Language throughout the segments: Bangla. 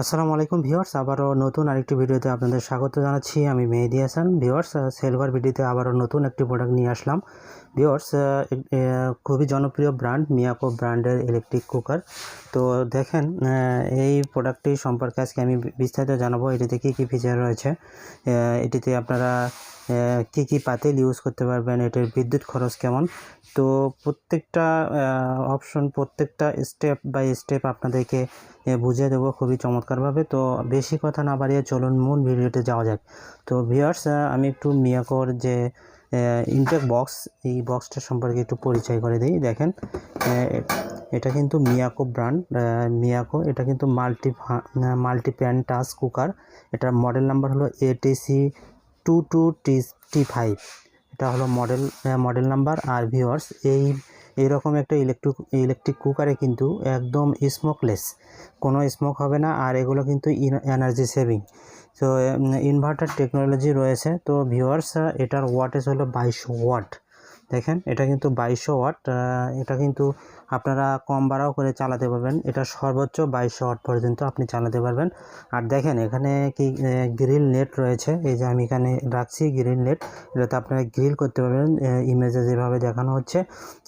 আসসালামু আলাইকুম ভিউয়ার্স, আবারও নতুন আরেকটি ভিডিওতে আপনাদের স্বাগত জানাচ্ছি। আমি মেহেদি হাসান। ভিউয়ার্স সেলভার ভিডিওতে আবারও নতুন একটি প্রোডাক্ট নিয়ে আসলাম। ভিউয়ার্স খুবই জনপ্রিয় ব্র্যান্ড মিয়াকো ব্র্যান্ডের ইলেকট্রিক কুকার তো দেখেন এই প্রোডাক্টটি সম্পর্কে আজকে আমি বিস্তারিত জানাব। এটিতে কী কী ফিচার রয়েছে? এটিতে আপনারা কী কী পাতিল ইউজ করতে পারবেন, এটির বিদ্যুৎ খরচ কেমন? তো প্রত্যেকটা অপশন প্রত্যেকটা স্টেপ বাই স্টেপ আপনাদেরকে বুঝিয়ে দেবো খুবই চমৎকারভাবে। তো বেশি কথা না বাড়িয়ে চলুন মূল ভিডিওতে যাওয়া যাক। তো ভিউয়ার্স আমি একটু মিয়াকোর যে ইনটেক বক্স এই বক্সটা সম্পর্কে একটু পরিচয় করে দিই। দেখেন এটা কিন্তু মিয়াকো ব্র্যান্ড মিয়াকো, এটা কিন্তু multi multi pan touch cooker এটার মডেল নাম্বার হলো ATC two two T five. এটা হলো মডেল মডেল নাম্বার। আর ভিওয়ার্স এই, এরকম একটা ইলেকট্রিক ইলেকট্রিক কুকারে কিন্তু একদম স্মোকলেস। কোনো স্মোক হবে না, আর এগুলো কিন্তু এনার্জি সেভিং। তো ইনভার্টার টেকনোলজি রয়েছে। তো ভিওয়ার্স এটার ওয়াটেজ হলো বাইশশো ওয়াট। দেখেন, এটা কিন্তু বাইশশো ওয়াট এটা কিন্তু আপনারা কম বাড়াও করে চালাতে পারবেন। এটা সর্বোচ্চ বাইশশো ওয়াট পর্যন্ত আপনি চালাতে পারবেন। আর দেখেন, এখানে কি গ্রিল নেট রয়েছে। এই যে আমি এখানে রাখছি গ্রিল নেট, এটাতে আপনারা গ্রিল করতে পারবেন ইমেজে যেভাবে দেখানো হচ্ছে,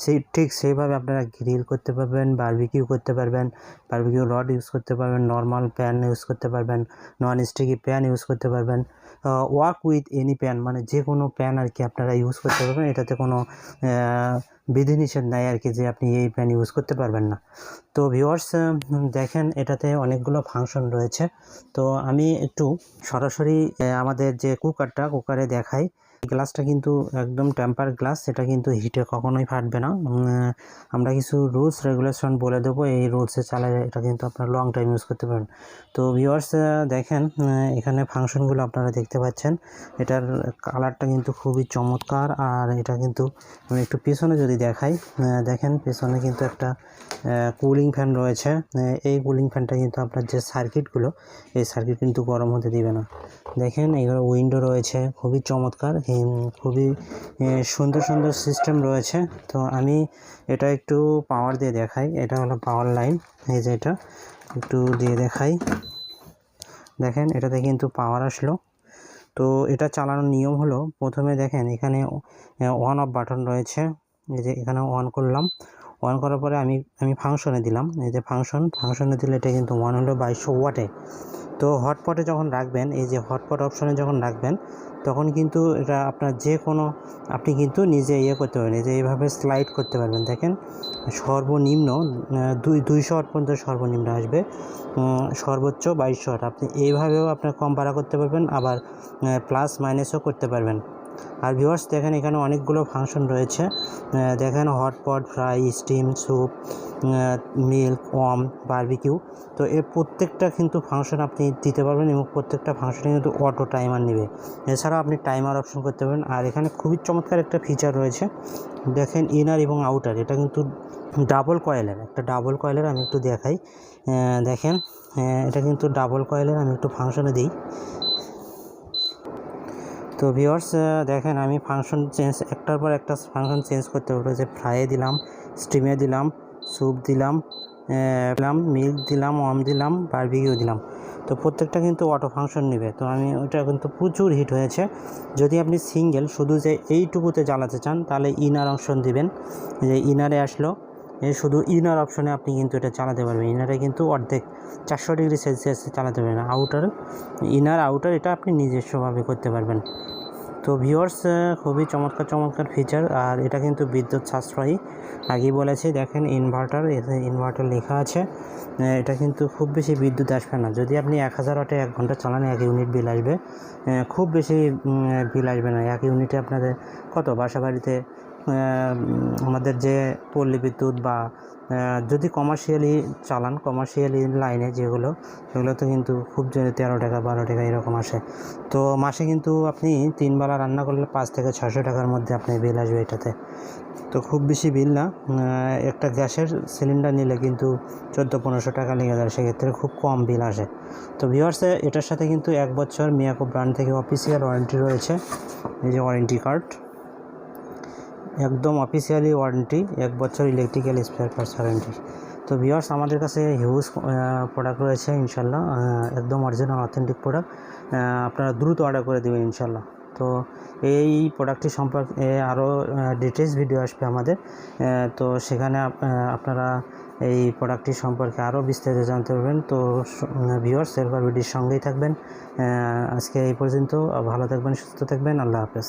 সেই, ঠিক সেইভাবে আপনারা গ্রিল করতে পারবেন, বারবিকিউ করতে পারবেন, বারবিকিউ রড ইউজ করতে পারবেন, নর্মাল প্যান ইউজ করতে পারবেন নন স্টিকি প্যান ইউজ করতে পারবেন ওয়ার্ক উইথ এনি প্যান মানে যে কোনো প্যান আর কি আপনারা ইউজ করতে পারবেন, এটাতে কোনো বিধিনিষেধ নেয় আর কি যে আপনি এই প্যান ইউজ করতে পারবেন না। তো ভিওয়ার্স দেখেন এটাতে অনেকগুলো ফাংশন রয়েছে। তো আমি একটু সরাসরি আমাদের যে কুকারটা কুকারে দেখাই। গ্লাসটা কিন্তু একদম টেম্পার গ্লাস এটা কিন্তু হিটে কখনোই ফাটবে না। আমরা কিছু রুলস রেগুলেশন বলে দেবো। এই রুলসে চালালে এটা কিন্তু আপনার লং টাইম ইউজ করতে পারেন তো ভিউয়ার্স দেখেন এখানে ফাংশনগুলো আপনারা দেখতে পাচ্ছেন। এটার কালারটা কিন্তু খুবই চমৎকার। আর এটা কিন্তু আমি একটু পেছনে যদি দেখাই দেখেন পেছনে কিন্তু একটা কুলিং ফ্যান রয়েছে। এই কুলিং ফ্যানটা কিন্তু আপনার যে সার্কিটগুলো এই সার্কিট কিন্তু গরম হতে দিবে না। দেখেন, এগুলো উইন্ডো রয়েছে, খুবই চমৎকার। খুবই সুন্দর সুন্দর সিস্টেম রয়েছে। তো আমি এটা একটু পাওয়ার দিয়ে দেখাই। এটা হলো পাওয়ার লাইন এই যে এটা। একটু দিয়ে দেখাই। দেখেন, এটাতে কিন্তু পাওয়ার আসলো। তো এটা চালানোর নিয়ম হলো, প্রথমে দেখেন, এখানে অন অফ বাটন রয়েছে। এই যে এখানে অন করলাম। অন করার পরে আমি আমি ফাংশনে দিলাম। এই যে ফাংশন ফাংশনে দিলে এটা কিন্তু ওয়ান হলো বাইশশো ওয়াটে। তো হটপটে যখন রাখবেন, এই যে হটপট অপশনে যখন রাখবেন তখন কিন্তু এটা আপনার যে কোনো আপনি কিন্তু নিজে ইয়ে করতে পারবেন যে এইভাবে স্লাইড করতে পারবেন। দেখেন, সর্বনিম্ন দুই, দুইশো ওয়াট পর্যন্ত সর্বনিম্ন আসবে সর্বোচ্চ বাইশশো ওয়াট আপনি এইভাবেও আপনার কম ভাড়া করতে পারবেন, আবার প্লাস মাইনাসও করতে পারবেন। আর ভিউয়ার্স দেখেন এখানে অনেকগুলো ফাংশন রয়েছে। দেখেন hotpot fry steam soup milk warm barbecue তো এর প্রত্যেকটা কিন্তু ফাংশন আপনি দিতে পারবেন এবং প্রত্যেকটা ফাংশনে কিন্তু অটো টাইমার নেবে। এছাড়াও আপনি টাইমার অপশন করতে পারবেন। আর এখানে খুবই চমৎকার একটা ফিচার রয়েছে। দেখেন ইনার এবং আউটার এটা কিন্তু ডাবল কয়েলের একটা ডাবল কয়েলের আমি একটু দেখাই। দেখেন এটা কিন্তু ডাবল কয়েলের আমি একটু ফাংশনে দিই। তো ভিওর্স দেখেন, আমি ফাংশন চেঞ্জ একটার পর একটা ফাংশন চেঞ্জ করতে পারব যে ফ্রাইয়ে দিলাম স্টিমে দিলাম স্যুপ দিলাম দিলাম মিল্ক দিলাম ওয়াম দিলাম বারবিকিউ দিলাম। তো প্রত্যেকটা কিন্তু অটো ফাংশন নেবে। তো আমি, ওটা কিন্তু প্রচুর হিট হয়েছে। যদি আপনি সিঙ্গেল শুধু যে এইটুকুতে জ্বালাতে চান, তাহলে ইনার অপশন দিবেন। যে ইনারে আসলো শুধু ইনার অপশনে আপনি কিন্তু এটা চালাতে পারবেন। ইনারে কিন্তু অর্ধেক, চারশো ডিগ্রি সেলসিয়াসে চালাতে পারবেন। আউটার ইনার আউটার এটা আপনি নিজস্বভাবে করতে পারবেন। তো ভিওর্স খুবই চমৎকার চমৎকার ফিচার আর এটা কিন্তু বিদ্যুৎ সাশ্রয়ী। আগেই বলেছি, দেখেন ইনভার্টার এতে ইনভার্টার লেখা আছে। এটা কিন্তু খুব বেশি বিদ্যুৎ আসবে না। যদি আপনি এক হাজার ওয়াটে এক ঘণ্টা চালান, এক ইউনিট বিল আসবে। খুব বেশি বিল আসবে না। এক ইউনিটে আপনাদের কত? বাসা বাড়িতে আমাদের যে পল্লী বিদ্যুৎ বা যদি কমার্শিয়ালি চালান কমার্শিয়ালি লাইনে যেগুলো সেগুলোতে কিন্তু খুব জোরে তেরো টাকা, বারো টাকা এরকম আসে। তো মাসে কিন্তু আপনি তিনবেলা রান্না করলে পাঁচ থেকে ছশো টাকার মধ্যে আপনি বিল আসবে এটাতে। তো খুব বেশি বিল না। একটা গ্যাসের সিলিন্ডার নিলে কিন্তু চোদ্দ, পনেরোশো টাকা লেগে যায়, সেক্ষেত্রে খুব কম বিল আসে। তো ভিওয়ার্সে এটার সাথে কিন্তু এক বছর মিয়াকো ব্র্যান্ড থেকে অফিসিয়াল ওয়ারেন্টি রয়েছে। এই যে ওয়ারেন্টি কার্ড একদম অফিসিয়ালি ওয়ারেন্টি এক বছর ইলেকট্রিক্যাল স্পেয়ার পার্টস ওয়ারেন্টি তো ভিওয়ার্স আমাদের কাছে হিউজ প্রোডাক্ট রয়েছে ইনশাল্লাহ একদম অরিজিনাল অথেন্টিক প্রোডাক্ট আপনারা দ্রুত অর্ডার করে দেবেন ইনশাল্লাহ তো এই প্রোডাক্টটি সম্পর্কে আরও ডিটেলস ভিডিও আসবে আমাদের। তো সেখানে আপনারা এই প্রোডাক্টটি সম্পর্কে আরও বিস্তারিত জানতে পারবেন। তো ভিওয়ার্স সেলভার ভিডিওর সঙ্গেই থাকবেন। আজকে এই পর্যন্ত, ভালো থাকবেন, সুস্থ থাকবেন। আল্লাহ হাফেজ।